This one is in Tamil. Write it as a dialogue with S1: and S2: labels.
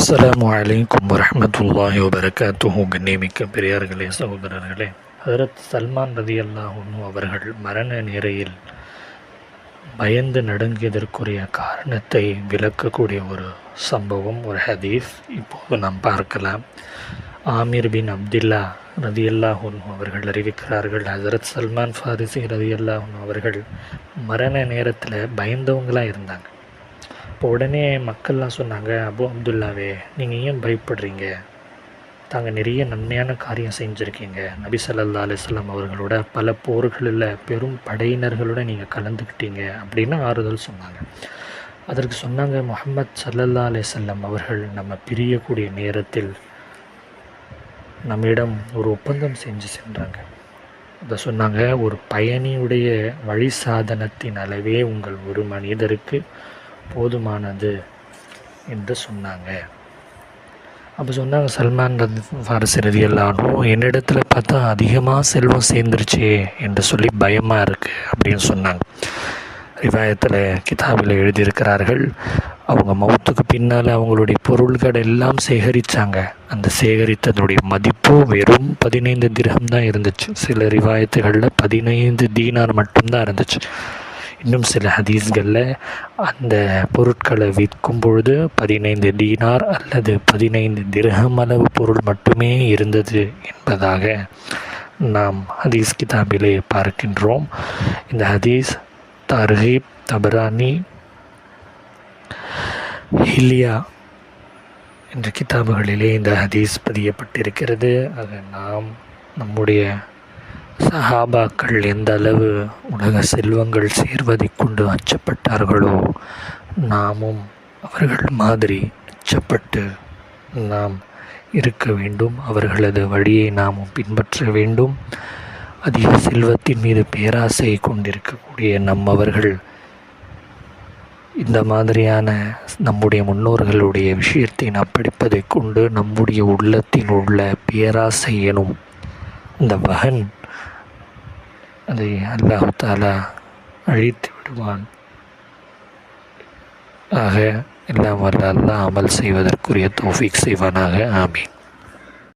S1: அஸ்லாம் அலைக்கும் வரமத்துல்லாஹி வபரகாத்துஹு. கண்ணியமிக்க பெரியார்களே சகோதரர்களே ஹரத் சல்மான் ரதி அல்லாஹூ அவர்கள் மரண நிறையில் பயந்து நடுங்கியதற்குரிய காரணத்தை விளக்கக்கூடிய ஒரு சம்பவம் ஒரு ஹதீஸ் இப்போது நாம் பார்க்கலாம். ஆமீர் பின் அப்துல்லா ரதி அல்லாஹூன் அவர்கள் அறிவிக்கிறார்கள் ஹசரத் சல்மான் ஃபாரிசி ரதி அல்லாஹூன் அவர்கள் மரண நேரத்தில் பயந்தவங்களாக இருந்தாங்க. இப்போ உடனே மக்கள்லாம் சொன்னாங்க அபு அப்துல்லாவே நீங்கள் ஏன் பயப்படுறீங்க? தாங்க நிறைய நன்மையான காரியம் செஞ்சுருக்கீங்க. நபி சல்லா அலிஸ்லாம் அவர்களோட பல போர்களில் பெரும் படையினர்களோட நீங்கள் கலந்துக்கிட்டீங்க அப்படின்னு ஆறுதல் சொன்னாங்க. அதற்கு சொன்னாங்க முகமது சல்லல்லா அலிசல்லம் அவர்கள் நம்ம பிரியக்கூடிய நேரத்தில் நம்மிடம் ஒரு ஒப்பந்தம் செஞ்சு சென்றாங்க. அதை சொன்னாங்க ஒரு பயணியுடைய வழி சாதனத்தின் அளவே உங்கள் ஒரு மனிதருக்கு போதுமானது என்று சொன்னாங்க. அப்போ சொன்னாங்க சல்மான் ரதி ஃபாரசி ரதி எல்லாரும் என்னிடத்துல பார்த்தா அதிகமாக செல்வம் சேர்ந்துருச்சே என்று சொல்லி பயமாக இருக்குது அப்படின்னு சொன்னாங்க. ரிவாயத்தில் கிதாபில் எழுதியிருக்கிறார்கள் அவங்க மௌத்துக்கு பின்னால் அவங்களுடைய பொருள்கள் எல்லாம் சேகரித்தாங்க அந்த சேகரித்ததுடைய மதிப்பு வெறும் பதினைந்து திரகம் தான் இருந்துச்சு. சில ரிவாயத்துகளில் பதினைந்து தீனார் மட்டும்தான் இருந்துச்சு. இன்னும் சில ஹதீஸ்களில் அந்த பொருட்களை விற்கும் பொழுது பதினைந்து டீனார் அல்லது பதினைந்து திரகம் அளவு பொருள் மட்டுமே இருந்தது என்பதாக நாம் ஹதீஸ் கிதாபிலே பார்க்கின்றோம். இந்த ஹதீஸ் தர்ஹீப் தபரானி ஹிலியா என்ற கிதாபுகளிலே இந்த ஹதீஸ் பதியப்பட்டிருக்கிறது. அதை நாம் நம்முடைய சஹாபாக்கள் எந்த அளவு உலக செல்வங்கள் சேர்வதைக் கொண்டு அச்சப்பட்டார்களோ நாமும் அவர்கள் மாதிரி அச்சப்பட்டு நாம் இருக்க வேண்டும். அவர்களது வழியை நாமும் பின்பற்ற வேண்டும். அதிக செல்வத்தின் மீது பேராசை கொண்டிருக்கக்கூடிய நம்மவர்கள் இந்த மாதிரியான நம்முடைய முன்னோர்களுடைய விஷயத்தை நாம் கொண்டு நம்முடைய உள்ளத்தில் உள்ள பேராசை எனும் இந்த வகன் அதை அல்லாஹு தாலா அழித்து விடுவான். ஆக எல்லாம் வல்ல அல்லாஹ் அமல் செய்வதற்குரிய தோஃபிக் செய்வானாக. ஆமீன்.